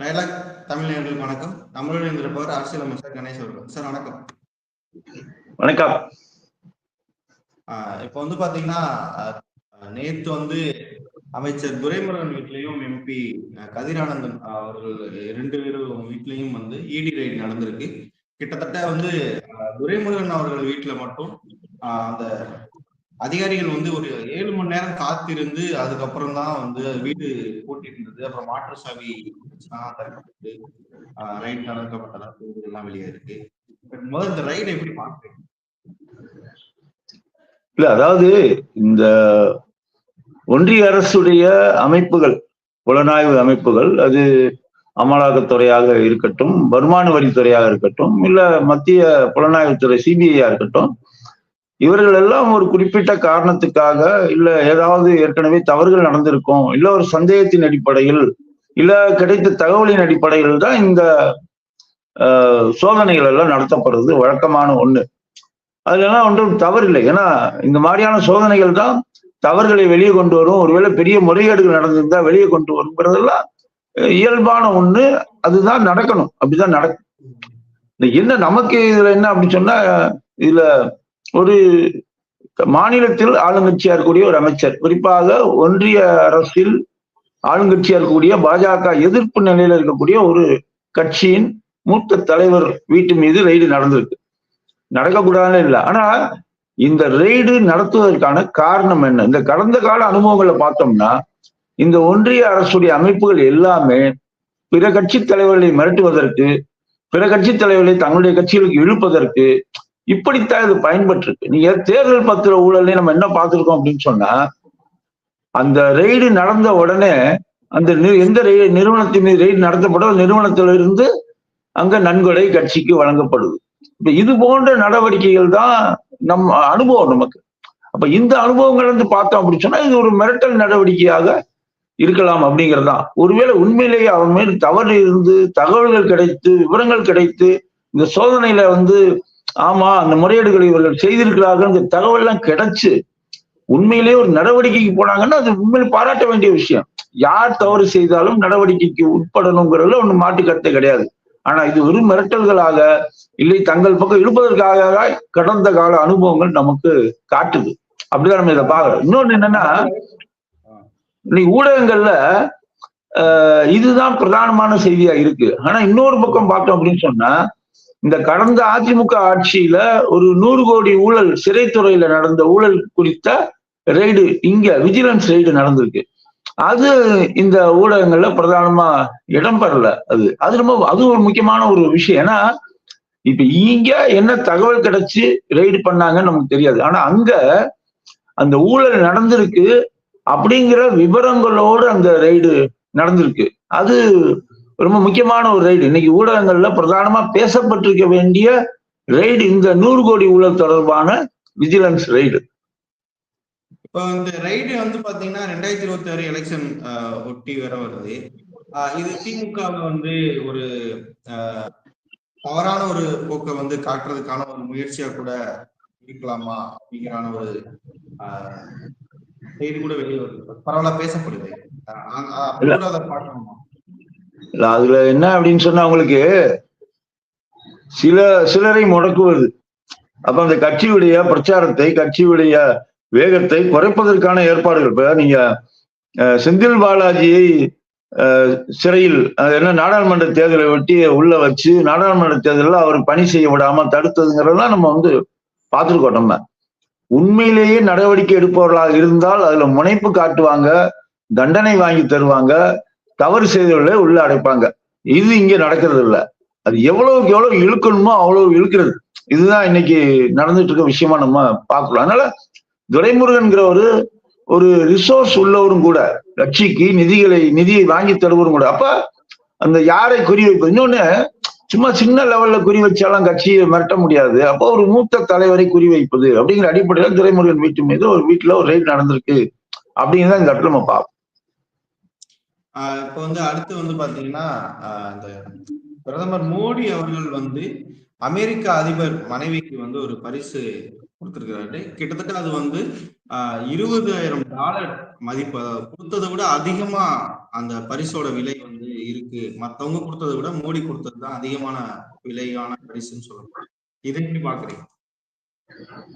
Dialogue Tamil நேயர்களுக்கு வணக்கம். தமிழுடன் இருந்திருப்பவர் அரசியல் அமைச்சர் கணேஷ் அவர்கள். சார் வணக்கம். வணக்கம். இப்போ வந்து பாத்தீங்கன்னா நேத்து வந்து அமைச்சர் துரைமுருகன் வீட்லயும் எம்பி கதிரானந்தன் அவர்கள் இரண்டு பேரும் வீட்லயும் வந்து இடி ரைட் நடந்திருக்கு. கிட்டத்தட்ட வந்து துரைமுருகன் அவர்கள் வீட்டுல மட்டும் அந்த அதிகாரிகள் வந்து ஒரு ஏழு மணி நேரம் காத்திருந்து அதுக்கப்புறம் தான் வந்து வீடு பூட்டிட்டு இருந்தது. அப்புறம் மாற்று சாவி திறக்கப்பட்டு ரைட் திறக்கப்பட்டதா எல்லாம் வெளியே இருக்கு. முதல் இந்த ரைடு எப்படி பாக்குறீங்க இல்ல அதாவது இந்த ஒன்றிய அரசுடைய அமைப்புகள் புலனாய்வு அமைப்புகள் அது அமலாக்கத்துறையாக இருக்கட்டும் வருமான வரித்துறையாக இருக்கட்டும் இல்ல மத்திய புலனாய்வுத்துறை சிபிஐயா இருக்கட்டும் இவர்கள் எல்லாம் ஒரு குறிப்பிட்ட காரணத்துக்காக இல்ல ஏதாவது ஏற்கனவே தவறுகள் நடந்திருக்கும் இல்ல ஒரு சந்தேகத்தின் அடிப்படையில் இல்ல கிடைத்த தகவலின் அடிப்படையில் தான் இந்த சோதனைகள் எல்லாம் நடத்தப்படுறது வழக்கமான ஒண்ணு. அதுலலாம் ஒன்றும் தவறு இல்லை. ஏன்னா இந்த மாதிரியான சோதனைகள் தான் தவறுகளை வெளியே கொண்டு வரும். ஒருவேளை பெரிய முறைகேடுகள் நடந்திருந்தா வெளியே கொண்டு வருங்கிறதெல்லாம் இயல்பான ஒண்ணு. அதுதான் நடக்கணும். அப்படிதான் நடக்கும். இந்த என்ன நமக்கு இதுல என்ன அப்படின்னு சொன்னா இதுல ஒரு மாநிலத்தில் ஆளுங்கட்சியா இருக்கக்கூடிய ஒரு அமைச்சர். குறிப்பாக ஒன்றிய அரசில் ஆளுங்கட்சியா இருக்கக்கூடிய பாஜக எதிர்ப்பு நிலையில இருக்கக்கூடிய ஒரு கட்சியின் மூத்த தலைவர் வீட்டு மீது ரெய்டு நடந்திருக்கு. நடக்கக்கூடாதுன்னு இல்லை. ஆனா இந்த ரெய்டு நடத்துவதற்கான காரணம் என்ன? இந்த கடந்த கால அனுபவங்களை பார்த்தோம்னா இந்த ஒன்றிய அரசுடைய அமைப்புகள் எல்லாமே பிற கட்சி தலைவர்களை மிரட்டுவதற்கு பிற கட்சி தலைவர்களை தங்களுடைய கட்சிகளுக்கு இழுப்பதற்கு இப்படித்தான் இது பயன்பட்டிருக்கு. நீங்க தேர்தல் பத்திர ஊழல்ல நம்ம என்ன பார்த்திருக்கோம் அப்படின்னு சொன்னா அந்த ரெய்டு நடந்த உடனே அந்த எந்த நிறுவனத்தின் மீது ரெய்டு நடத்தப்படும் நிறுவனத்திலிருந்து அங்க நன்கொடை கட்சிக்கு வழங்கப்படுது. இப்ப இது போன்ற நடவடிக்கைகள் தான் நம் அனுபவம் நமக்கு. அப்ப இந்த அனுபவங்கள் வந்து பார்த்தோம் அப்படின்னு சொன்னா இது ஒரு மிரட்டல் நடவடிக்கையாக இருக்கலாம் அப்படிங்கிறது தான். ஒருவேளை உண்மையிலேயே அவன் மேல் தவறு இருந்து தகவல்கள் கிடைத்து விவரங்கள் கிடைத்து இந்த சோதனையில வந்து ஆமா அந்த முறையீடுகளை இவர்கள் செய்திருக்கிறார்கள் தகவல் எல்லாம் கிடைச்சு உண்மையிலேயே ஒரு நடவடிக்கைக்கு போனாங்கன்னா அது உண்மையில பாராட்ட வேண்டிய விஷயம். யார் தவறு செய்தாலும் நடவடிக்கைக்கு உட்படணுங்கிறதுல ஒண்ணு மாட்டு கருத்தை கிடையாது. ஆனா இது வெறும் மிரட்டல்களாக இல்லை தங்கள் பக்கம் இருப்பதற்காக கடந்த கால அனுபவங்கள் நமக்கு காட்டுது. அப்படிதான் நம்ம இதை பாக்குறோம் இன்னொன்னு என்னன்னா இன்னைக்கு ஊடகங்கள்ல இதுதான் பிரதானமான செய்தியா இருக்கு. ஆனா இன்னொரு பக்கம் பார்த்தோம் அப்படின்னு சொன்னா இந்த கடந்த அதிமுக ஆட்சியில ஒரு நூறு கோடி ஊழல் சிறைத்துறையில நடந்த ஊழல் குறித்த ரெய்டு இங்க விஜிலன்ஸ் ரெய்டு நடந்திருக்கு. அது இந்த ஊடகங்கள்ல பிரதானமா இடம்பெறல அது. அது ரொம்ப அது ஒரு முக்கியமான ஒரு விஷயம். ஏன்னா இப்ப இங்க என்ன தகவல் கிடைச்சு ரெய்டு பண்ணாங்கன்னு நமக்கு தெரியாது. ஆனா அங்க அந்த ஊழல் நடந்திருக்கு அப்படிங்கிற விவரங்களோடு அந்த ரெய்டு நடந்திருக்கு. அது ரொம்ப முக்கியமான ஒரு ரெய்டு இன்னைக்கு ஊடகங்கள்ல பிரதானமா பேசப்பட்டிருக்க வேண்டிய ரெய்டு இந்த நூறு கோடி ஊழல் தொடர்பான விஜிலன்ஸ் ரெய்டு இப்போ இந்த ரைடு வந்து பாத்தீங்கன்னா ரெண்டாயிரத்தி இருபத்தி ஆறு எலெக்ஷன் ஒட்டி வர வருது. இது திமுக வந்து ஒரு தவறான ஒரு போக்கை வந்து காட்டுறதுக்கான ஒரு முயற்சியா கூட இருக்கலாமா அப்படிங்கிறான ஒரு செய்தி கூட வெளியே வருது. பரவாயில்ல பேசப்படுது. அதை பார்க்கணுமா அதுல என்ன அப்படின்னு சொன்னா உங்களுக்கு சில சிலரை முடக்குவது. அப்ப அந்த கட்சியுடைய பிரச்சாரத்தை கட்சியுடைய வேகத்தை குறைப்பதற்கான ஏற்பாடுகள். இப்ப நீங்க செந்தில் பாலாஜியை சிறையில் என்ன நாடாளுமன்ற தேர்தலை ஒட்டி உள்ள வச்சு நாடாளுமன்ற தேர்தலில் அவர் பணி செய்ய விடாம தடுத்ததுங்கிறதெல்லாம் நம்ம வந்து பார்த்துருக்கோம் நம்ம. உண்மையிலேயே நடவடிக்கை எடுப்பவர்களாக இருந்தால் அதுல முனைப்பு காட்டுவாங்க தண்டனை வாங்கி தருவாங்க தவறு செய்தவர்களே உள்ள அடைப்பாங்க இது இங்க நடக்கிறது இல்லை. அது எவ்வளவுக்கு எவ்வளவு இழுக்கணுமோ அவ்வளவு இழுக்கிறது. இதுதான் இன்னைக்கு நடந்துட்டு இருக்க விஷயமா நம்ம பார்க்கலாம் அதனால துரைமுருகன்கிற ஒரு ஒரு ரிசோர்ஸ் உள்ளவரும் கூட கட்சிக்கு நிதிகளை நிதியை வாங்கி தருவரும் கூட. அப்ப அந்த யாரை குறி வைப்பது இன்னொன்னு சும்மா சின்ன லெவல்ல குறி வச்சாலும் கட்சியை மிரட்ட முடியாது. அப்போ ஒரு மூத்த தலைவரை குறி வைப்பது அப்படிங்கிற அடிப்படையில் துரைமுருகன் வீட்டு மீது ஒரு வீட்டுல ஒரு ரைட் நடந்திருக்கு. அப்படிங்கிறத இந்த இடத்துல நம்ம பார்ப்போம். இப்போ வந்து அடுத்து வந்து பாத்தீங்கன்னா இந்த பிரதமர் மோடி அவர்கள் வந்து அமெரிக்க அதிபர் மனைவிக்கு வந்து ஒரு பரிசு கொடுத்திருக்கிறாரு. கிட்டத்தட்ட அது வந்து இருபதாயிரம் டாலர் மதிப்பு கொடுத்ததை விட அதிகமா அந்த பரிசோட விலை வந்து இருக்கு. மத்தவங்க கொடுத்ததை விட மோடி கொடுத்தது தான் அதிகமான விலையான பரிசுன்னு சொல்லலாம் இதை எப்படி பாக்குறீங்க?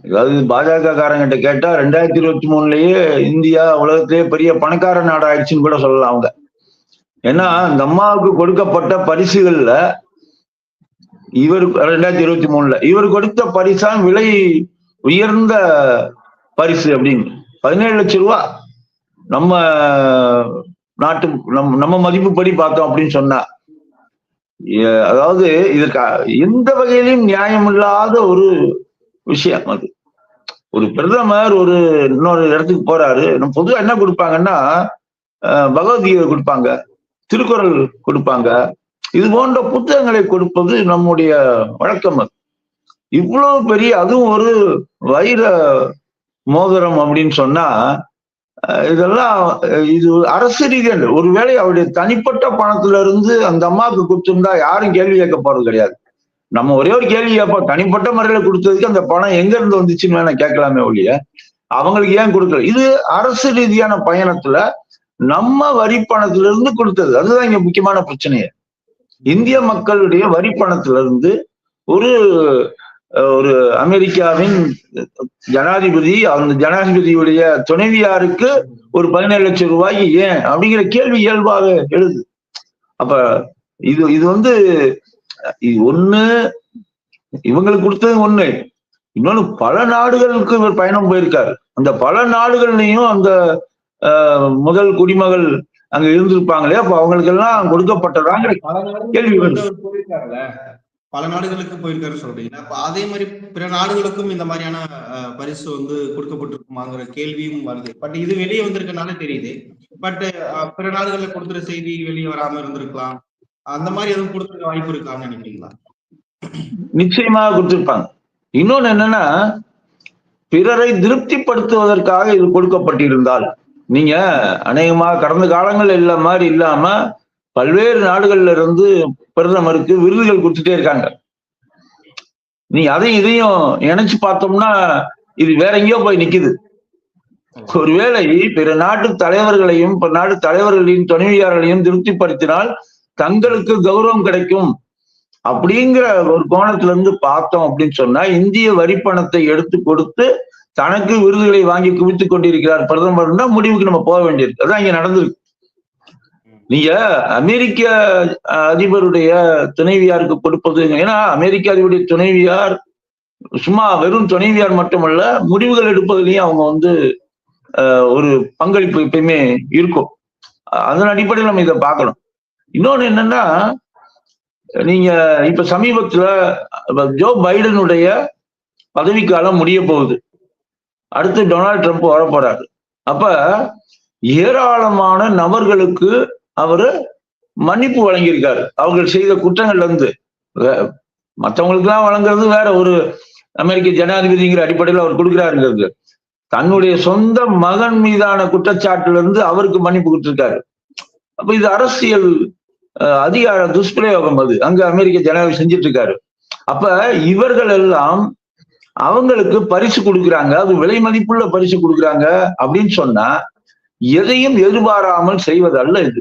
அதாவது பாஜக காரங்கிட்ட கேட்டா ரெண்டாயிரத்தி இருபத்தி மூணுலயே இந்தியா உலகத்திலேயே பெரிய பணக்கார நாடு ஆயிடுச்சுன்னு கூட சொல்லலாம் அவங்க. ஏன்னா இந்த அம்மாவுக்கு கொடுக்கப்பட்ட பரிசுகள்ல இவர் ரெண்டாயிரத்தி இருபத்தி மூணுல இவர் கொடுத்த பரிசான் விலை உயர்ந்த பரிசு அப்படின்னு. பதினேழு லட்சம் ரூபா. நம்ம நாட்டு நம்ம நம்ம மதிப்புப்படி பார்த்தோம் அப்படின்னு சொன்னா. அதாவது இதற்கு எந்த வகையிலும் நியாயமில்லாத ஒரு விஷயம் அது. ஒரு பிரதமர் ஒரு இன்னொரு இடத்துக்கு போறாரு. நம்ம என்ன கொடுப்பாங்கன்னா பகவத்கீதை கொடுப்பாங்க. திருக்குறள் கொடுப்பாங்க. இது போன்ற புத்தகங்களை கொடுப்பது நம்முடைய வழக்கம் அது. இவ்வளவு பெரிய அதுவும் ஒரு வைர மோதிரம் அப்படின்னு சொன்னா இதெல்லாம் இது அரசு ரீதியில் ஒருவேளை அவருடைய தனிப்பட்ட பணத்துல இருந்து அந்த அம்மாவுக்கு கொடுத்துருந்தா யாரும் கேள்வி கேட்க போறது கிடையாது. நம்ம ஒரே ஒரு கேள்வி கேட்போம். தனிப்பட்ட முறையில கொடுத்ததுக்கு அந்த பணம் எங்க இருந்து வந்துச்சுன்னு வேணா கேட்கலாமே ஒழிய அவங்களுக்கு ஏன் கொடுக்கல? இது அரசு ரீதியான பயணத்துல நம்ம வரி பணத்துல இருந்து கொடுத்தது. அதுதான் இங்க முக்கியமான பிரச்சனையே. இந்திய மக்களுடைய வரி பணத்துல இருந்து ஒரு ஒரு அமெரிக்காவின் ஜனாதிபதி அந்த ஜனாதிபதியுடைய துணைவியாருக்கு ஒரு பதினேழு லட்சம் ரூபாய்க்கு ஏன்? அப்படிங்கிற கேள்வி இயல்பாக எழுது. அப்ப இது இது வந்து இது ஒண்ணு இவங்களுக்கு கொடுத்தது ஒண்ணு. இன்னொன்னு பல நாடுகளுக்கு இவர் பயணம் போயிருக்காரு. அந்த பல நாடுகள்லையும் அந்த முதல் குடிமகள் அங்க இருந்திருப்பாங்களே அப்ப அவங்களுக்கு எல்லாம் கொடுக்கப்பட்டதாங்கிற கேள்வி பல நாடுகளுக்கு போயிருக்காரு சொல்றீங்க. அப்ப அதே மாதிரி பிற நாடுகளுக்கும் இந்த மாதிரியான பரிசு வந்து கொடுக்கப்பட்டிருக்குமாங்கிற கேள்வியும் வருது. பட் இது வெளியே வந்திருக்கனால தெரியுது. பட் பிற நாடுகள்ல கொடுத்துற செய்தி வெளியே வராம இருந்திருக்கலாம். அந்த மாதிரி எதுவும் கொடுத்துருக்க வாய்ப்பு இருக்கான்னு நினைக்கிறீங்களா? நிச்சயமாக கொடுத்திருப்பாங்க. இன்னொன்னு என்னன்னா பிறரை திருப்திப்படுத்துவதற்காக இது கொடுக்கப்பட்டிருந்தால் நீங்க அநேகமாக கடந்த காலங்கள் இல்ல மாதிரி இல்லாம பல்வேறு நாடுகள்ல இருந்து பிரதமருக்கு விருதுகள் கொடுத்துட்டே இருக்காங்க. நீ அதையும் இதையும் இணைச்சு பார்த்தோம்னா இது வேற எங்கேயோ போய் நிக்குது. ஒருவேளை பிற நாட்டு தலைவர்களையும் பிற நாட்டு தலைவர்களையும் துணைவியார்களையும் திருப்திப்படுத்தினால் தங்களுக்கு கௌரவம் கிடைக்கும். அப்படிங்கிற ஒரு கோணத்துல இருந்து பார்த்தோம் அப்படின்னு சொன்னா இந்திய வரி பணத்தை எடுத்து கொடுத்து தனக்கு விருதுகளை வாங்கி குவித்துக் கொண்டிருக்கிறார் பிரதமர் முடிவுக்கு நம்ம போக வேண்டியிருக்கு அதான் இங்க நடந்திருக்கு. நீங்க அமெரிக்க அதிபருடைய துணைவியாருக்கு கொடுப்பது ஏன்னா அமெரிக்க அதிபருடைய துணைவியார் சும்மா வெறும் துணைவியார் மட்டுமல்ல முடிவுகள் எடுப்பதிலையும் அவங்க வந்து ஒரு பங்களிப்பு எப்பயுமே இருக்கும். அதன் அடிப்படையில் நம்ம இதை பார்க்கணும். இன்னொன்னு என்னன்னா நீங்க இப்ப சமீபத்துல ஜோ பைடனுடைய பதவிக்காலம் முடிய போகுது. அடுத்து டொனால்ட் ட்ரம்ப் வர போறாரு அப்ப ஏராளமான நபர்களுக்கு அவரு மன்னிப்பு வழங்கியிருக்காரு. அவர்கள் செய்த குற்றங்கள்ல இருந்து. வே- தான் வழங்குறது வேற ஒரு அமெரிக்க ஜனாதிபதிங்கிற அடிப்படையில் அவர் கொடுக்கிறாருங்கிறது. தன்னுடைய சொந்த மகன் மீதான குற்றச்சாட்டுல இருந்து அவருக்கு மன்னிப்பு கொடுத்திருக்காரு. அப்ப இது அரசியல் அதிகார துஷ்பிரயோகம் அது. அங்க அமெரிக்க ஜனாதிபதி செஞ்சிட்டு இருக்காரு அப்ப இவர்கள் எல்லாம் அவங்களுக்கு பரிசு கொடுக்குறாங்க அது விலை மதிப்புள்ள பரிசு கொடுக்குறாங்க அப்படின்னு சொன்னா எதையும் எதிர்பாராமல் செய்வதல்ல இது.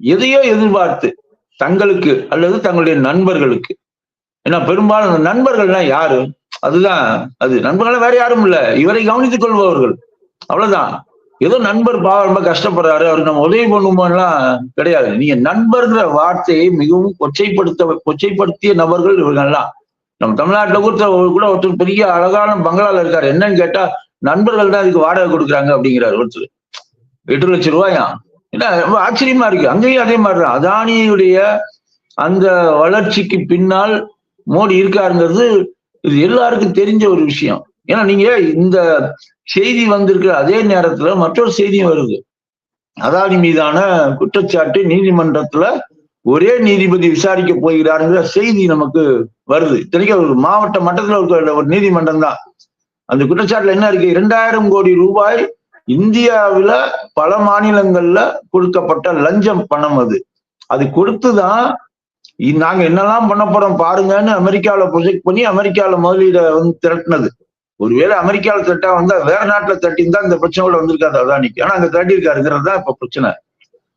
எதையோ எதிர்பார்த்து தங்களுக்கு அல்லது தங்களுடைய நண்பர்களுக்கு. ஏன்னா பெரும்பாலும் நண்பர்கள்னா நண்பர்கள்லாம் யாரு? அதுதான் அது. நண்பர்கள் வேற யாரும் இல்ல. இவரை கவனித்துக் கொள்பவர்கள். அவ்வளவுதான். ஏதோ நண்பர் பாவம் ரொம்ப கஷ்டப்படுறாரு. அவருக்கு நம்ம உதவி பண்ணுவோம்லாம் கிடையாது. நீங்க நண்பர்கிற வார்த்தையை மிகவும் கொச்சைப்படுத்த கொச்சைப்படுத்திய நபர்கள் இவர்கள்லாம். நம்ம தமிழ்நாட்டுல ஒருத்தர் கூட ஒருத்தர் பெரிய அழகான பங்களால இருக்காரு. என்னன்னு கேட்டா நண்பர்கள் தான் இதுக்கு வாடகை கொடுக்குறாங்க அப்படிங்கிறாரு ஒருத்தர். எட்டு லட்சம் ரூபாயா? என்ன ரொம்ப ஆச்சரியமா இருக்கு. அங்கேயும் அதே மாதிரிதான். அதானியுடைய அந்த வளர்ச்சிக்கு பின்னால் மோடி இருக்காருங்கிறது இது எல்லாருக்கும் தெரிஞ்ச ஒரு விஷயம். ஏன்னா நீங்க இந்த செய்தி வந்திருக்கிற அதே நேரத்துல மற்றொரு செய்தியும் வருது. அதானி மீதான குற்றச்சாட்டு நீதிமன்றத்துல ஒரே நீதிபதி விசாரிக்க போகிறாருங்கிற செய்தி நமக்கு வருது. இத்தனைக்கும் ஒரு மாவட்ட மட்டத்தில் இருக்கிற ஒரு நீதிமன்றம் தான். அந்த குற்றச்சாட்டுல என்ன இருக்கு? இரண்டாயிரம் கோடி ரூபாய் இந்தியாவில பல மாநிலங்கள்ல கொடுக்கப்பட்ட லஞ்சம் பணம் அது. அது கொடுத்துதான் நாங்க என்னெல்லாம் பண்ண போறோம் பாருங்கன்னு அமெரிக்காவில ப்ரொஜெக்ட் பண்ணி அமெரிக்கால முதலீட வந்து திரட்டினது. ஒருவேளை அமெரிக்காவில் திரட்டா வந்தா வேற நாட்டுல தட்டி இந்த பிரச்சனை கூட வந்திருக்காது அதானிக்கு. ஆனா அங்க தட்டியிருக்காருங்கிறது தான் இப்ப பிரச்சனை.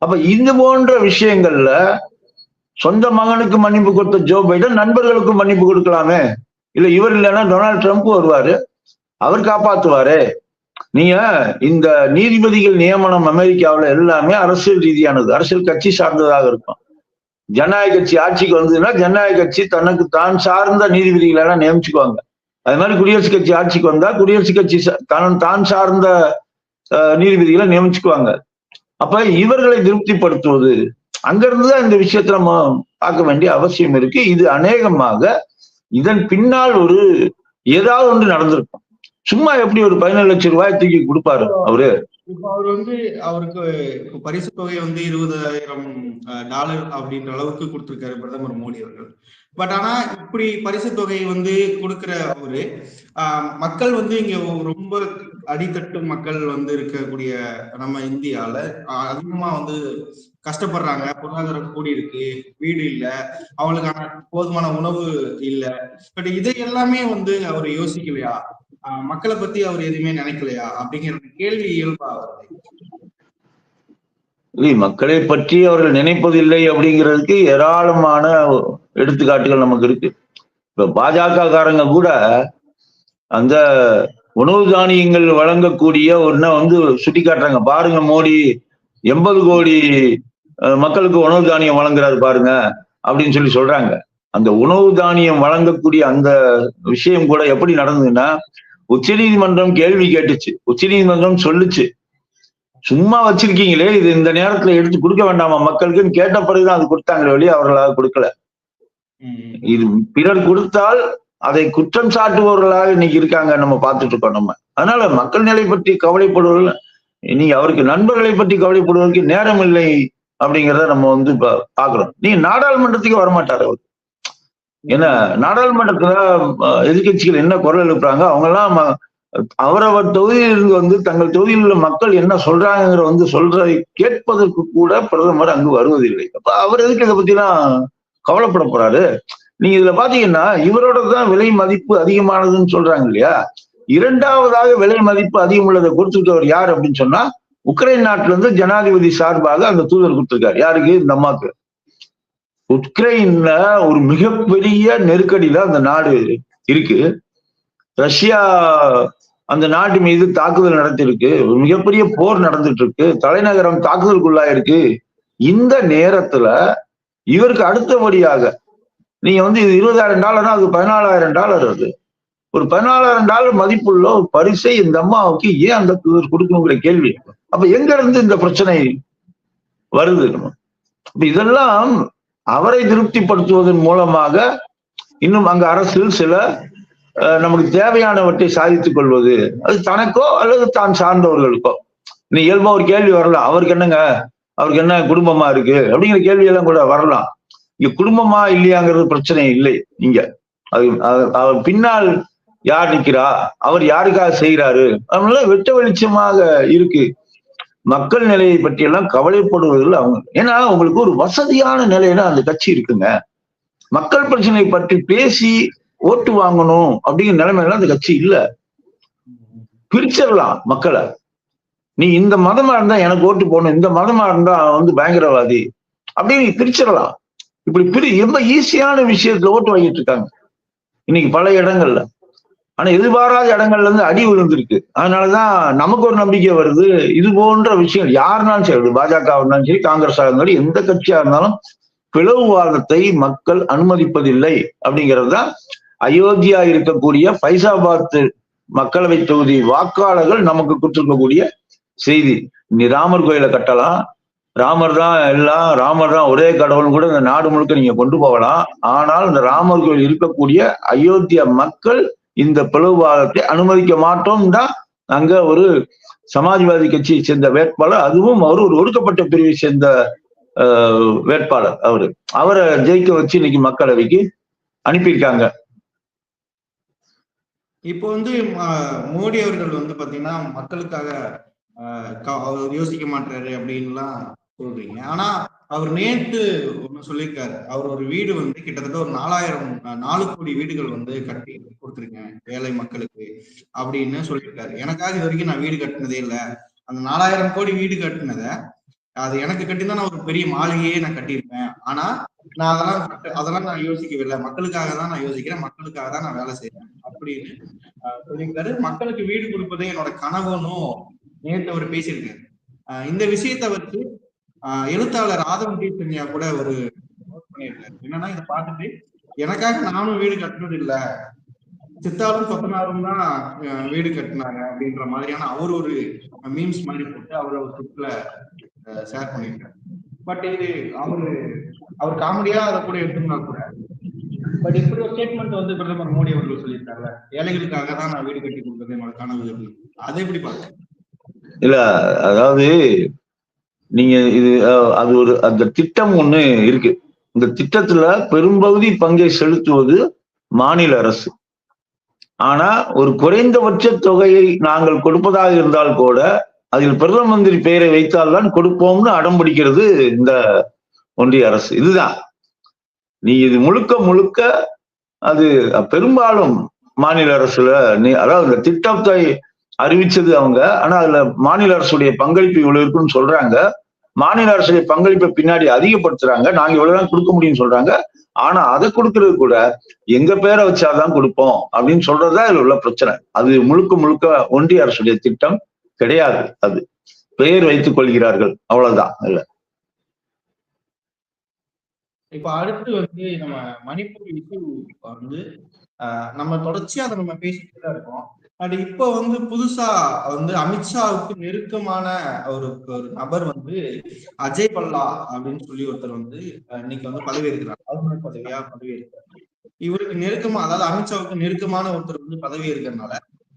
அப்ப இது போன்ற விஷயங்கள்ல சொந்த மகனுக்கு மன்னிப்பு கொடுத்த ஜோ பைடன் நண்பர்களுக்கு மன்னிப்பு கொடுக்கலாமே. இல்ல இவர் இல்லைன்னா டொனால்ட் ட்ரம்ப் வருவாரு. அவர் காப்பாத்துவாரு. நீங்க இந்த நீதிபதிகள் நியமனம் அமெரிக்காவில் எல்லாமே அரசியல் ரீதியானது அரசியல் கட்சி சார்ந்ததாக இருக்கும். ஜனநாயக கட்சி ஆட்சிக்கு வந்ததுன்னா ஜனநாயக கட்சி தனக்கு தான் சார்ந்த நீதிபதிகளை எல்லாம் நியமிச்சுக்குவாங்க. அது மாதிரி குடியரசுக் கட்சி ஆட்சிக்கு வந்தா குடியரசுக் கட்சி தன் தான் சார்ந்த நீதிபதிகளை நியமிச்சுக்குவாங்க. அப்ப இவர்களை திருப்திப்படுத்துவது அங்கிருந்து தான் இந்த விஷயத்தை நம்ம பார்க்க வேண்டிய அவசியம் இருக்கு. இது அநேகமாக இதன் பின்னால் ஒரு ஏதாவது ஒன்று நடந்திருக்கும். சும்மா எப்படி ஒரு பதினேழு லட்சம் ரூபாய் தூக்கி கொடுப்பாரு அவரு? இப்போ அவர் வந்து அவருக்கு பரிசு தொகை வந்து இருபதாயிரம் டாலர் அப்படின்ற அளவுக்கு கொடுத்திருக்காரு பிரதமர் மோடி அவர்கள். பட் ஆனா இப்படி பரிசு தொகை வந்து கொடுக்கிற ஒரு மக்கள் வந்து இங்க ரொம்ப அடித்தட்டு மக்கள் வந்து இருக்கக்கூடிய நம்ம இந்தியால அதிகமா வந்து கஷ்டப்படுறாங்க. பொருளாதாரம் கூடி இருக்கு வீடு இல்ல அவங்களுக்கான போதுமான உணவு இல்ல. பட் இதை எல்லாமே வந்து அவர் யோசிக்கலையா? மக்களை பத்தி அவர் எதுவுமே நினைக்கலையா? அப்படிங்கிற கேள்வி இயல்பா வருது. மக்களை பற்றி அவர்கள் நினைப்பதில்லை அப்படிங்கிறதுக்கு ஏராளமான எடுத்துக்காட்டுகள் நமக்கு இருக்கு. இப்ப பாஜக காரங்க கூட அந்த உணவு தானியங்கள் வழங்கக்கூடிய ஒன்ன வந்து சுட்டி காட்டுறாங்க பாருங்க மோடி எண்பது கோடி மக்களுக்கு உணவு தானியம் வழங்குறாரு பாருங்க அப்படின்னு சொல்லி சொல்றாங்க. அந்த உணவு தானியம் வழங்கக்கூடிய அந்த விஷயம் கூட எப்படி நடந்ததுன்னா உச்சநீதிமன்றம் கேள்வி கேட்டுச்சு. உச்சநீதிமன்றம் சொல்லுச்சு. சும்மா வச்சிருக்கீங்களே இது இந்த நேரத்துல எடுத்து கொடுக்க வேண்டாமா மக்களுக்குன்னு கேட்ட பிறகுதான் அது கொடுத்தாங்களே வழி அவர்களாக கொடுக்கல. இது பிறர் கொடுத்தால் அதை குற்றம் சாட்டுபவர்களாக இன்னைக்கு இருக்காங்க நம்ம பார்த்துட்டு இருக்கோம் நம்ம. அதனால மக்கள் நிலை பற்றி கவலைப்படுவர்கள் நீ அவருக்கு நண்பர்களை பற்றி கவலைப்படுவதற்கு நேரம் இல்லை அப்படிங்கிறத நம்ம வந்து இப்ப பாக்குறோம் நீ நாடாளுமன்றத்துக்கு வரமாட்டார் அவர். ஏன்னா நாடாளுமன்றத்துல எதிர்கட்சிகள் எதிர்க்கட்சிகள் என்ன குரல் எழுப்புறாங்க அவங்க எல்லாம் அவரவர் தொகுதியிலிருந்து வந்து தங்கள் தொகுதியில் உள்ள மக்கள் என்ன சொல்றாங்கிற வந்து சொல்றதை கேட்பதற்கு கூட பிரதமர் அங்கு வருவதில்லை. அப்ப அவர் எதுக்கு இதை பத்தி எல்லாம் கவலைப்பட போறாரு. நீங்க இதுல பாத்தீங்கன்னா இவரோட தான் விலை மதிப்பு அதிகமானதுன்னு சொல்றாங்க இல்லையா? இரண்டாவதாக விலை மதிப்பு அதிகம் உள்ளதை கொடுத்துருக்கவர் யார் அப்படின்னு சொன்னா உக்ரைன் நாட்டுல இருந்து ஜனாதிபதி சார்பாக அந்த தூதர் கொடுத்திருக்காரு. யாருக்கு? இந்த அம்மாக்கு உக்ரைன்ல ஒரு மிகப்பெரிய நெருக்கடியில அந்த நாடு இருக்கு. ரஷ்யா அந்த நாட்டு மீது தாக்குதல் நடத்திருக்கு ஒரு மிகப்பெரிய போர் நடந்துட்டு இருக்கு. தலைநகரம் தாக்குதலுக்குள்ளாயிருக்கு. இந்த நேரத்துல இவருக்கு அடுத்தபடியாக நீங்க வந்து இது இருபதாயிரம் டாலர்னா அது பதினாலாயிரம் டாலர் அது. ஒரு பதினாலாயிரம் டாலர் மதிப்புள்ள ஒரு பரிசை இந்த அம்மாவுக்கு ஏன் அந்த கொடுக்கணுங்கிற கேள்வி. அப்ப எங்க இருந்து இந்த பிரச்சனை வருது? நம்ம இதெல்லாம் அவரை திருப்திப்படுத்துவதன் மூலமாக இன்னும் அங்க அரசில் சில நமக்கு தேவையானவற்றை சாதித்துக் கொள்வது. அது தனக்கோ அல்லது தான் சார்ந்தவர்களுக்கோ. நீ இயல்பா ஒரு கேள்வி வரலாம் அவருக்கு என்னங்க? அவருக்கு என்ன குடும்பமா இருக்கு? அப்படிங்கிற கேள்வி எல்லாம் கூட வரலாம். இங்க குடும்பமா இல்லையாங்கிறது பிரச்சனை இல்லை இங்க. அது அவர் பின்னால் யார் நிக்கிறா? அவர் யாருக்காக செய்கிறாரு? அதனால வெட்ட வெளிச்சமாக இருக்கு. மக்கள் நிலையை பற்றியெல்லாம் கவலைப்படுவதில் அவங்க. ஏன்னா உங்களுக்கு ஒரு வசதியான நிலையில அந்த கட்சி இருக்குங்க. மக்கள் பிரச்சனை பற்றி பேசி ஓட்டு வாங்கணும் அப்படிங்கிற நிலைமையில அந்த கட்சி இல்லை. பிரிச்சிடலாம் மக்களை. நீ இந்த மதமா இருந்தா எனக்கு ஓட்டு போடணும் இந்த மதமா இருந்தா வந்து பயங்கரவாதி அப்படின்னு பிரிச்சிடலாம். இப்படி பிரி ரொம்ப ஈஸியான விஷயத்துல ஓட்டு வாங்கிட்டு இருக்காங்க. இன்னைக்கு பல இடங்கள்ல. ஆனா எதிர்பாராத இடங்கள்ல இருந்து அடி விழுந்திருக்கு. அதனாலதான் நமக்கு ஒரு நம்பிக்கை வருது. இது போன்ற விஷயங்கள் யாருனாலும் சரி பாஜக இருந்தாலும் சரி காங்கிரஸ் இருந்தாலும் எந்த கட்சியா இருந்தாலும் பிளவுவாதத்தை மக்கள் அனுமதிப்பதில்லை அப்படிங்கிறது தான் அயோத்தியா இருக்கக்கூடிய பைசாபாத் மக்களவை தொகுதி வாக்காளர்கள் நமக்கு கொடுத்திருக்கக்கூடிய செய்தி. நீ ராமர் கோயிலை கட்டலாம். ராமர் தான் எல்லாம் ராமர் தான் ஒரே கடவுள் கூட இந்த நாடு முழுக்க நீங்க கொண்டு போகலாம். ஆனால் இந்த ராமர் கோயில் இருக்கக்கூடிய அயோத்தியா மக்கள் இந்த பிளவுவாதத்தை அனுமதிக்க மாட்டோம் தான் அங்க ஒரு சமாஜ்வாதி கட்சியை சேர்ந்த வேட்பாளர். அதுவும் அவர் ஒரு ஒடுக்கப்பட்ட பிரிவை சேர்ந்த ஆஹ், வேட்பாளர் அவரு. அவரை ஜெயிக்க வச்சு இன்னைக்கு மக்களவைக்கு அனுப்பியிருக்காங்க. இப்போ வந்து மோடி அவர்கள் வந்து பாத்தீங்கன்னா மக்களுக்காக அவர் யோசிக்க மாட்டாரு அப்படின்லாம் சொல்றீங்க. ஆனா அவர் நேற்று ஒண்ணு சொல்லியிருக்காரு. அவர் ஒரு வீடு வந்து கிட்டத்தட்ட ஒரு நாலாயிரம் நாலு கோடி வீடுகள் வந்து கட்டி கொடுத்துருக்கேன் ஏழை மக்களுக்கு அப்படின்னு சொல்லியிருக்காரு. எனக்காக இது வரைக்கும் நான் வீடு கட்டினதே இல்லை. அந்த நாலாயிரம் கோடி வீடு கட்டினதை அது எனக்கு கட்டினா நான் ஒரு பெரிய மாளிகையே நான் கட்டியிருப்பேன். ஆனா நான் அதெல்லாம் அதெல்லாம் நான் யோசிக்கவே இல்லை மக்களுக்காக தான் நான் யோசிக்கிறேன். மக்களுக்காக தான் நான் வேலை செய்யறேன் அப்படின்னு சொல்லியிருக்காரு. மக்களுக்கு வீடு கொடுப்பதே என்னோட கனவுன்னும் நேற்று அவர் பேசியிருக்காரு. இந்த விஷயத்தை வச்சு ஆஹ் எழுத்தாளர் ஆதவன் டி சன்யா கூட ஒரு நோட் பண்ணியிருக்காரு. என்னன்னா இதை பார்த்துட்டு எனக்காக நானும் வீடு கட்டுறது இல்ல. சித்தாலும் கொத்தனாரும் தான் வீடு கட்டினாங்க. அப்படின்ற மாதிரியான அவர் ஒரு மீம்ஸ் மாதிரி போட்டு அவர் ஒரு ட்ரிப்ல ஷேர் பண்ணியிருக்காரு. பட் இது அவரு அவர் காமெடியா அதை கூட எடுத்துனா கூட பட் இப்படி ஒரு ஸ்டேட்மெண்ட் வந்து பிரதமர் மோடி அவர்கள் சொல்லியிருக்காருல்ல ஏழைகளுக்காக தான் நான் வீடு கட்டி கொடுக்குறது என்னோட கனவு அதை எப்படி பாருங்க இல்ல அதாவது நீங்க இது அது ஒரு அந்த திட்டம் ஒண்ணு இருக்கு. இந்த திட்டத்துல பெரும்பகுதி பங்கை செலுத்துவது மாநில அரசு. ஆனா ஒரு குறைந்தபட்ச தொகையை நாங்கள் கொடுப்பதாக இருந்தால் கூட அதில் பிரதம மந்திரி பெயரை வைத்தால்தான் கொடுப்போம்னு அடம்பிடிக்கிறது இந்த ஒன்றிய அரசு. இதுதான். நீ இது முழுக்க முழுக்க அது பெரும்பாலும் மாநில அரசுல நீ அதாவது இந்த திட்டத்தை அறிவிச்சது அவங்க. ஆனா அதுல மாநில அரசுடைய பங்களிப்பு இவ்வளவு இருக்குன்னு சொல்றாங்க. மாநில அரசுடைய பங்களிப்பை பின்னாடி அதிகப்படுத்துறாங்க. நாங்க இவ்வளவுதான் கொடுக்க முடியும்னு சொல்றாங்க. ஆனா அதை கொடுக்கறது கூட எங்க பேரை வச்சாதான் கொடுப்போம் அப்படின்னு சொல்றதுதான் இதுல உள்ள பிரச்சனை. அது முழுக்க முழுக்க ஒன்றிய அரசுடைய திட்டம் கிடையாது அது. பெயர் வைத்துக் கொள்கிறார்கள். அவ்வளவுதான் இல்ல இப்ப அடுத்து வந்து நம்ம மணிப்பூர் இஷ்யூ வந்து ஆஹ் நம்ம தொடர்ச்சியா அதை நம்ம பேசிட்டு தான் இருக்கோம். பட் இப்போ வந்து புதுசா வந்து அமித்ஷாவுக்கு நெருக்கமான ஒரு ஒரு நபர் வந்து அஜய் பல்லா அப்படின்னு சொல்லி ஒருத்தர் வந்து இன்னைக்கு வந்து பதவியேற்கிறார். ஆளுநர் பதவியா பதவியேற்கிறார். இவருக்கு நெருக்கமா அதாவது அமித்ஷாவுக்கு நெருக்கமான ஒருத்தர் வந்து பதவி இருக்கிறதுனால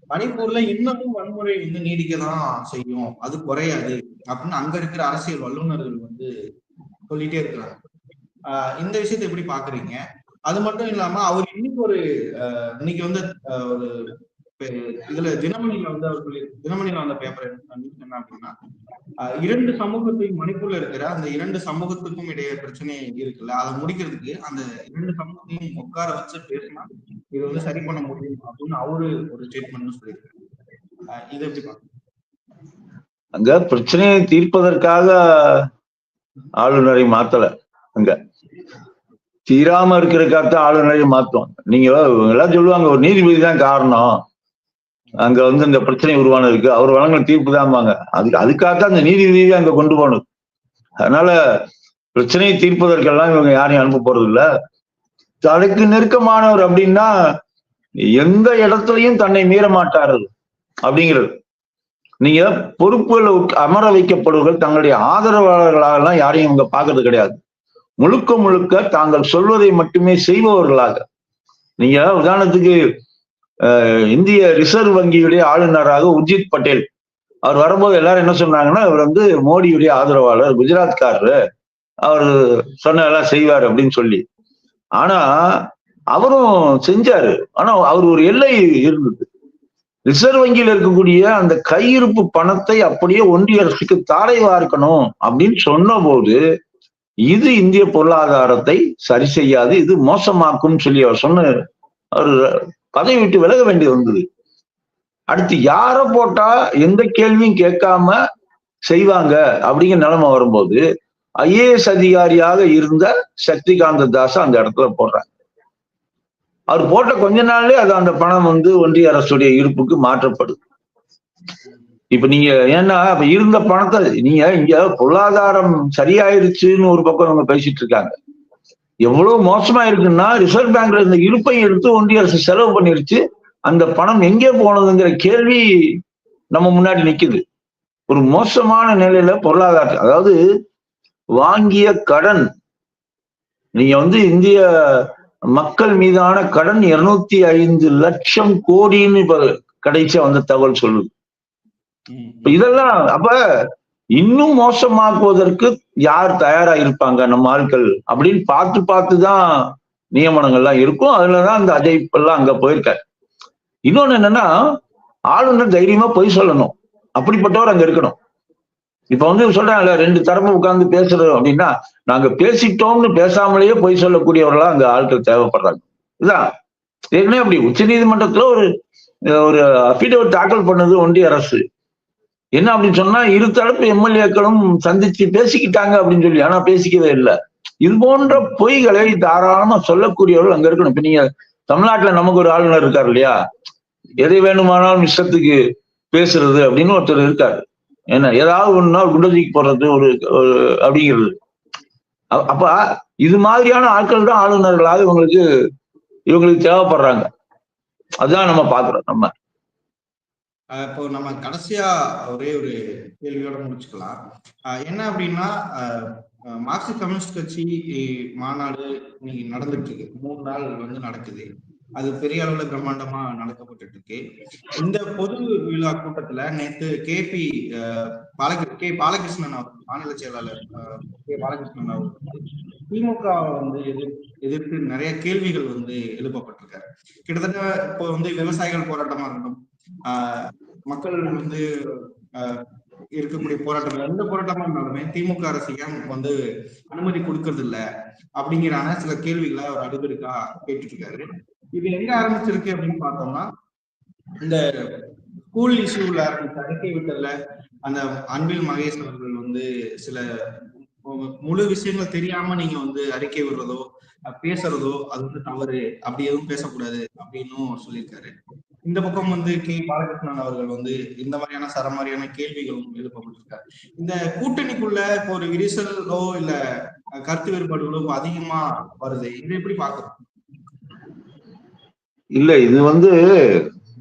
மணிப்பூர்ல இன்னமும் வன்முறை வந்து நீடிக்க தான் செய்யும். அது குறையாது அப்படின்னு அங்க இருக்கிற அரசியல் வல்லுநர்கள் வந்து சொல்லிட்டே இருக்கிறாங்க. ஆஹ் இந்த விஷயத்தை எப்படி பாக்குறீங்க? அது மட்டும் இல்லாம அவர் இன்னைக்கு ஒரு இன்னைக்கு வந்து ஒரு இதுல தினமணியில வந்து அவர் சொல்லி தினமணியில வந்த பேப்பர் என்ன அப்படின்னா இரண்டு சமூகத்தையும் மணிப்பூர்ல இருக்கிற அந்த இரண்டு சமூகத்துக்கும் இடையே பிரச்சனை இருக்குல்ல? அதை முடிக்கிறதுக்கு அந்த இரண்டு சமூகத்தையும் உட்கார வச்சு பேசினா இது வந்து சரி பண்ண முடியும் அப்படின்னு அவரு ஒரு ஸ்டேட்மெண்ட் சொல்லியிருக்காரு. இது இதை எப்படி அங்க பிரச்சனையை தீர்ப்பதற்காக ஆளுநரை மாத்தல அங்க. தீராம இருக்கிறதுக்காகத்தான் ஆளுநரை மாத்தோம் நீங்க எல்லாம் சொல்லுவாங்க ஒரு நீதிபதி தான் காரணம். அங்க வந்து இந்த பிரச்சனை உருவானதுக்கு அவர் வழங்கின தீர்ப்பு தான்பாங்க. அதுக்கு அதுக்காகத்தான் அந்த நீதிபதியை அங்க கொண்டு போகணும் அதனால பிரச்சனையை தீர்ப்பதற்கெல்லாம் இவங்க யாரையும் அனுப்ப போறது இல்ல தனக்கு நெருக்கமானவர் அப்படின்னா எந்த இடத்துலயும் தன்னை மீற மாட்டார்கள் அப்படிங்கிறது. நீங்க பொறுப்புகள் அமர வைக்கப்படுவர்கள் தங்களுடைய ஆதரவாளர்களாகலாம் யாரையும் இவங்க பாக்குறது கிடையாது. முழுக்க முழுக்க தாங்கள் சொல்வதை மட்டுமே செய்பவர்களாக. நீங்க உதாரணத்துக்கு இந்திய ரிசர்வ் வங்கியுடைய ஆளுநராக உர்ஜித் பட்டேல். அவர் வரும்போது எல்லாரும் என்ன சொன்னாங்கன்னா அவர் வந்து மோடியுடைய ஆதரவாளர் குஜராத்காரரு. அவர் சொன்னதெல்லாம் செய்வார் அப்படின்னு சொல்லி. ஆனா அவரும் செஞ்சாரு. ஆனா அவர் ஒரு எல்லை இருந்தது. ரிசர்வ் வங்கியில் இருக்கக்கூடிய அந்த கையிருப்பு பணத்தை அப்படியே ஒன்றிய அரசுக்கு தாரை வார்க்கணும் அப்படின்னு சொன்னபோது இது இந்திய பொருளாதாரத்தை சரி செய்யாது இது மோசமாக்கும் சொல்லி அவர் சொன்ன அவர் பதவி விட்டு விலக வேண்டி வந்தது அடுத்து யார போட்டா எந்த கேள்வியும் கேட்காம செய்வாங்க அப்படிங்கிற நிலைமை வரும்போது ஐஏஎஸ் அதிகாரியாக இருந்த சக்திகாந்த தாஸ் அந்த இடத்துல போடுறாங்க. அவர் போட்ட கொஞ்ச நாள்லயே அது அந்த பணம் வந்து ஒன்றிய அரசுடைய இருப்புக்கு மாற்றப்படுது. இப்ப நீங்க ஏன்னா அப்ப இருந்த பணத்தை நீங்க இங்க பொருளாதாரம் சரியாயிருச்சுன்னு ஒரு பக்கம் அவங்க பேசிட்டு இருக்காங்க. எவ்வளவு மோசமா இருக்குன்னா ரிசர்வ் பேங்க்ல இந்த இருப்பை எடுத்து ஒன்றிய அரசு செலவு பண்ணிருச்சு. அந்த பணம் எங்கே போனதுங்கிற கேள்வி நம்ம முன்னாடி நிக்குது. ஒரு மோசமான நிலையில பொருளாதார அதாவது வாங்கிய கடன் நீங்க வந்து இந்திய மக்கள் மீதான கடன் இருநூத்தி ஐந்து லட்சம் கோடின்னு இப்ப கடைசியா வந்த தகவல் சொல்லுது. இதெல்லாம் அப்ப இன்னும் மோசமாக்குவதற்கு யார் தயாரா இருப்பாங்க நம்ம ஆட்கள் அப்படின்னு பார்த்து பார்த்து தான் நியமனங்கள்லாம் இருக்கும். அதுலதான் அந்த அஜய் எல்லாம் அங்க போயிருக்காரு. இன்னொன்னு என்னன்னா ஆளுநர் தைரியமா பொய் சொல்லணும். அப்படிப்பட்டவர் அங்க இருக்கணும். இப்ப வந்து சொல்றாங்கல்ல ரெண்டு தரப்பு உட்கார்ந்து பேசுறோம் அப்படின்னா நாங்க பேசிட்டோம்னு பேசாமலேயே பொய் சொல்லக்கூடியவர்களா அங்க ஆட்கள் தேவைப்படுறாங்க. இதுதான் ஏற்கனவே அப்படி உச்ச நீதிமன்றத்துல ஒரு ஒரு அபிடேவிட் தாக்கல் பண்ணது ஒன்றிய அரசு. என்ன அப்படின்னு சொன்னா இரு தரப்பு எம்எல்ஏக்களும் சந்திச்சு பேசிக்கிட்டாங்க அப்படின்னு சொல்லி ஆனா பேசிக்கவே இல்லை. இது போன்ற பொய்களை தாராளமா சொல்லக்கூடியவர்கள் அங்க இருக்கணும். இப்ப நீங்க தமிழ்நாட்டுல நமக்கு ஒரு ஆளுநர் இருக்கார் இல்லையா? எதை வேணுமானாலும் இஷ்டத்துக்கு பேசுறது அப்படின்னு ஒருத்தர் இருக்காரு. என்ன ஏதாவது ஒண்ணுனா குண்டதிக்கு போடுறது ஒரு அப்படிங்கிறது. அப்ப இது மாதிரியான ஆட்கள் தான் ஆளுநர்களாக இவங்களுக்கு இவங்களுக்கு தேவைப்படுறாங்க. அதுதான் நம்ம பாக்குறோம் நம்ம. இப்போ நம்ம கடைசியா ஒரே ஒரு கேள்வியோட முடிச்சுக்கலாம். என்ன அப்படின்னா மார்க்சிஸ்ட் கம்யூனிஸ்ட் கட்சி மாநாடு இன்னைக்கு நடந்துட்டு இருக்கு. மூணு நாள் வந்து நடக்குது. அது பெரிய அளவுல பிரம்மாண்டமா நடக்கப்பட்டு இருக்கு இந்த பொது விழா கூட்டத்துல நேத்து கே பி பாலகி கே பாலகிருஷ்ணன் அவர் மாநில செயலாளர் கே பாலகிருஷ்ணன் அவர் திமுக வந்து எதிர் எதிர்த்து நிறைய கேள்விகள் வந்து எழுப்பப்பட்டிருக்காரு. கிட்டத்தட்ட இப்போ வந்து விவசாயிகள் போராட்டமா இருக்கட்டும் ஆஹ் மக்கள் வந்து ஆஹ் இருக்கக்கூடிய போராட்டங்கள் எந்த போராட்டமா இருந்தாலுமே திமுக அரசு ஏன் வந்து அனுமதி கொடுக்கறது இல்ல அப்படிங்கிறான சில கேள்விகளை அவர் அடுப்பிருக்கா கேட்டுட்டு இருக்காரு. இது எங்க ஆரம்பிச்சிருக்கு அப்படின்னு பார்த்தோம்னா இந்த ஸ்கூல் இஷ்யூல ஆரம்பிச்ச அறிக்கை விட்டல அந்த அன்பில் மகேஷ் அவர்கள் வந்து சில முழு விஷயங்கள் தெரியாம நீங்க வந்து அறிக்கை விடுறதோ பேசுறதோ அது வந்து தவறு. அப்படி எதுவும் பேசக்கூடாது அப்படின்னும் சொல்லியிருக்காரு. இந்த பக்கம் வந்து கே. பாலகிருஷ்ணன் அவர்கள் வந்து இந்த மாதிரியான சரமாரியான கேள்விகளும் எழுப்பப்பட்டிருக்காரு. இந்த கூட்டணிக்குள்ள இப்போ ஒரு விரிசலோ இல்ல கருத்து வேறுபாடுகளோ அதிகமா வருது. இதை எப்படி பாக்குறோம் இல்ல இது வந்து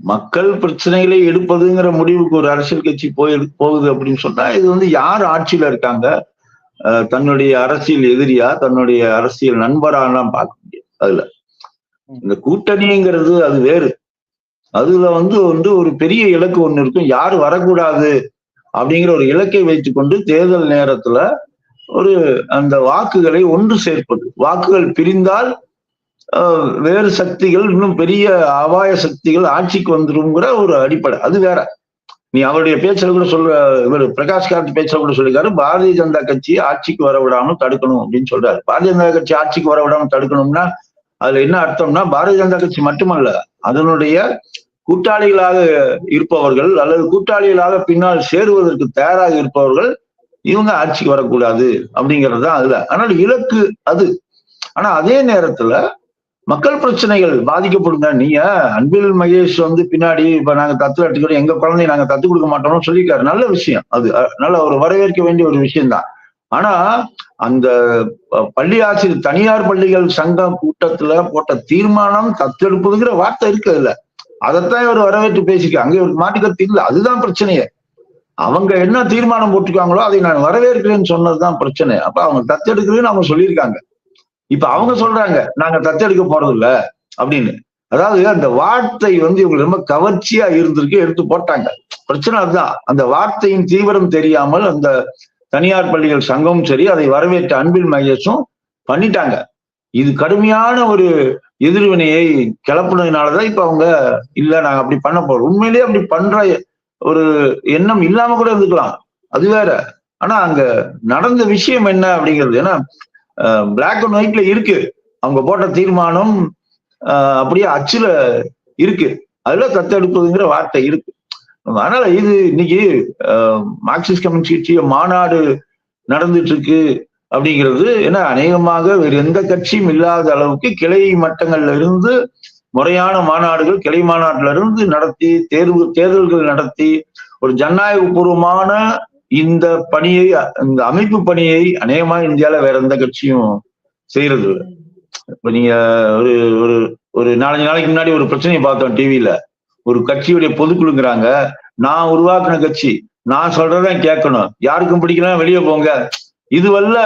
மக்கள் பிரச்சனைகளை எடுப்பதுங்கிற முடிவுக்கு ஒரு அரசியல் கட்சி போய் போகுது அப்படின்னு சொன்னா இது வந்து யார் ஆட்சியில இருக்காங்க? அஹ் தன்னுடைய அரசியல் எதிரியா? தன்னுடைய அரசியல் நண்பராலாம் பார்க்க முடியாது அதுல. இந்த கூட்டணிங்கிறது அது வேறு. அதுல வந்து வந்து ஒரு பெரிய இலக்கு ஒண்ணு இருக்கும். யார் வரக்கூடாது அப்படிங்கிற ஒரு இலக்கை வைத்துக்கொண்டு தேர்தல் நேரத்துல ஒரு அந்த வாக்குகளை ஒன்று சேர்ப்பது. வாக்குகள் பிரிந்தால் வேறு சக்திகள் இன்னும் பெரிய அபாய சக்திகள் ஆட்சிக்கு வந்துருங்கிற ஒரு அடிப்படை. அது வேற. நீ அவருடைய பேச்சில் கூட சொல்ற இவர் பிரகாஷ் கார்த்தி பேச்சில் கூட சொல்லிருக்காரு பாரதிய ஜனதா கட்சி ஆட்சிக்கு வர விடாமல் தடுக்கணும் அப்படின்னு சொல்றாரு. பாரதிய ஜனதா கட்சி ஆட்சிக்கு வர விடாமல் தடுக்கணும்னா அதுல என்ன அர்த்தம்னா பாரதிய ஜனதா கட்சி மட்டுமல்ல அதனுடைய கூட்டாளிகளாக இருப்பவர்கள் அல்லது கூட்டாளிகளாக பின்னால் சேருவதற்கு தயாராக இருப்பவர்கள் இவங்க ஆட்சிக்கு வரக்கூடாது அப்படிங்கிறது தான் அதுல. ஆனால் இலக்கு அது. ஆனா அதே நேரத்துல மக்கள் பிரச்சனைகள் பாதிக்கப்படுங்க. நீங்க அன்பில் மகேஷ் வந்து பின்னாடி இப்ப நாங்க தத்து எடுத்துக்கிறோம். எங்க குழந்தைய நாங்க தத்து கொடுக்க மாட்டோம்னு சொல்லியிருக்காரு. நல்ல விஷயம். அது நல்ல ஒரு வரவேற்க வேண்டிய ஒரு விஷயம்தான். ஆனா அந்த பள்ளி ஆசிரியர் தனியார் பள்ளிகள் சங்கம் கூட்டத்துல போட்ட தீர்மானம் தத்தெடுப்புங்கிற வார்த்தை இருக்கு அதுல அதைத்தான் இவர் வரவேற்று பேசிக்க அங்க இவருக்கு மாட்டுக்கிறது இல்லை. அதுதான் பிரச்சனையே. அவங்க என்ன தீர்மானம் போட்டிருக்காங்களோ அதை நான் வரவேற்கிறேன்னு சொன்னதுதான் பிரச்சனை. அப்ப அவங்க தத்தெடுக்கிறேன்னு அவங்க சொல்லியிருக்காங்க. இப்ப அவங்க சொல்றாங்க நாங்க தத்தெடுக்க போறது இல்ல அப்படின்னு. அதாவது அந்த வார்த்தை வந்து இவங்களுக்கு ரொம்ப கவர்ச்சியா இருந்திருக்கு எடுத்து போட்டாங்க. பிரச்சனை அதுதான். அந்த வார்த்தையின் தீவிரம் தெரியாமல் அந்த தனியார் பள்ளிகள் சங்கமும் சரி அதை வரவேற்ற அன்பில் மகேஷும் பண்ணிட்டாங்க. இது கடுமையான ஒரு எதிர்வினையை கிளப்புனதுனாலதான் இப்ப அவங்க இல்ல நாங்க அப்படி பண்ண போறோம். உண்மையிலேயே அப்படி பண்ற ஒரு எண்ணம் இல்லாம கூட இருந்துக்கலாம். அது வேற. ஆனா அங்க நடந்த விஷயம் என்ன அப்படிங்கிறது ஏன்னா பிளாக் அண்ட் ஒயிட்ல இருக்கு. அவங்க போட்ட தீர்மானம் அப்படியே அச்சுல இருக்கு. அதுல தத்தெடுப்பதுங்கிற வார்த்தை இருக்கு. அதனால இது இன்னைக்கு மார்க்சிஸ்ட் கம்யூனிஸ்ட் கட்சிய மாநாடு நடந்துட்டு இருக்கு அப்படிங்கிறது ஏன்னா அநேகமாக வேறு எந்த கட்சியும் இல்லாத அளவுக்கு கிளை மட்டங்கள்ல இருந்து முறையான மாநாடுகள் கிளை மாநாட்டில இருந்து நடத்தி தேர்வு தேர்தல்கள் நடத்தி ஒரு ஜனநாயக பூர்வமான இந்த பணியை இந்த அமைப்பு பணியை அநேகமா இந்தியால வேற எந்த கட்சியும் செய்யறது இல்லை. இப்ப நீங்க ஒரு ஒரு ஒரு நாலஞ்சு நாளைக்கு முன்னாடி ஒரு பிரச்சனையை பார்த்தோம் டிவியில ஒரு கட்சியுடைய பொதுக்குழுங்கிறாங்க. நான் உருவாக்குன கட்சி. நான் சொல்றதான் கேட்கணும். யாருக்கும் பிடிக்கலாம் வெளியே போங்க. இதுவல்ல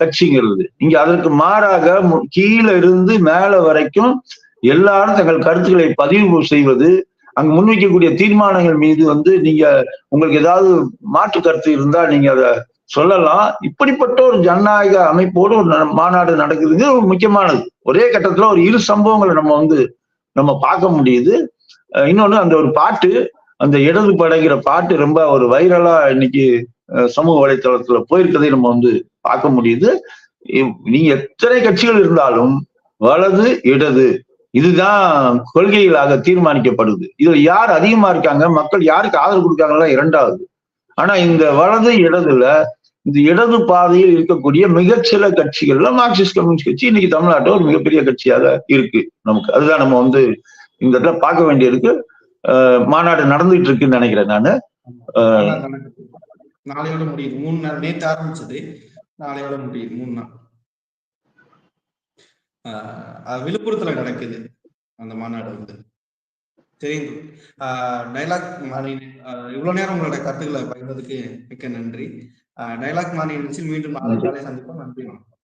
கட்சிங்கிறது. இங்க அதற்கு மாறாக கீழே இருந்து மேல வரைக்கும் எல்லாரும் தங்கள் கருத்துக்களை பதிவு செய்வது அங்க முன்வைக்கக்கூடிய தீர்மானங்கள் மீது வந்து நீங்க உங்களுக்கு ஏதாவது மாற்று கருத்து இருந்தா நீங்க அதை சொல்லலாம். இப்படிப்பட்ட ஒரு ஜனநாயக அமைப்போடு ஒரு ந- மாநாடு நடக்குதுங்கிறது ஒரு முக்கியமானது. ஒரே கட்டத்துல ஒரு இரு சம்பவங்களை நம்ம வந்து நம்ம பார்க்க முடியுது. இன்னொன்று இன்னொன்னு அந்த ஒரு பாட்டு அந்த இடது படைங்கிற பாட்டு ரொம்ப ஒரு வைரலா இன்னைக்கு சமூக வலைத்தளத்துல போயிருக்கதை நம்ம வந்து பார்க்க முடியுது. நீங்க எத்தனை கட்சிகள் இருந்தாலும் வலது இடது இதுதான் கொள்கைகளாக தீர்மானிக்கப்படுது. இதுல யார் அதிகமா இருக்காங்க மக்கள் யாருக்கு ஆதரவு கொடுக்காங்களா இரண்டாவது. ஆனா இந்த வலது இடதுல இந்த இடது பாதையில் இருக்கக்கூடிய மிகச்சில கட்சிகள்ல மார்க்சிஸ்ட் கம்யூனிஸ்ட் கட்சி இன்னைக்கு தமிழ்நாட்டில் ஒரு மிகப்பெரிய கட்சியாக இருக்கு நமக்கு. அதுதான் நம்ம வந்து இந்த இடத்துல பார்க்க வேண்டியிருக்கு. மாநாடு நடந்துட்டு இருக்குன்னு நினைக்கிறேன் நானு. நாளையோட முடியுது. மூணு நேரம் நேற்று ஆரம்பிச்சது. நாளையோட முடியுது. மூணு நாள். ஆஹ் விழுப்புரத்துல நடக்குது அந்த மாநாடு வந்து. சரி டைலாக் மாணி இவ்வளவு நேரம் உங்களோட கருத்துக்களை பகிர்ந்ததுக்கு மிக்க நன்றி. டைலாக் நிகழ்ச்சியில் மீண்டும் நாளை சந்திப்போம். நன்றி வணக்கம்.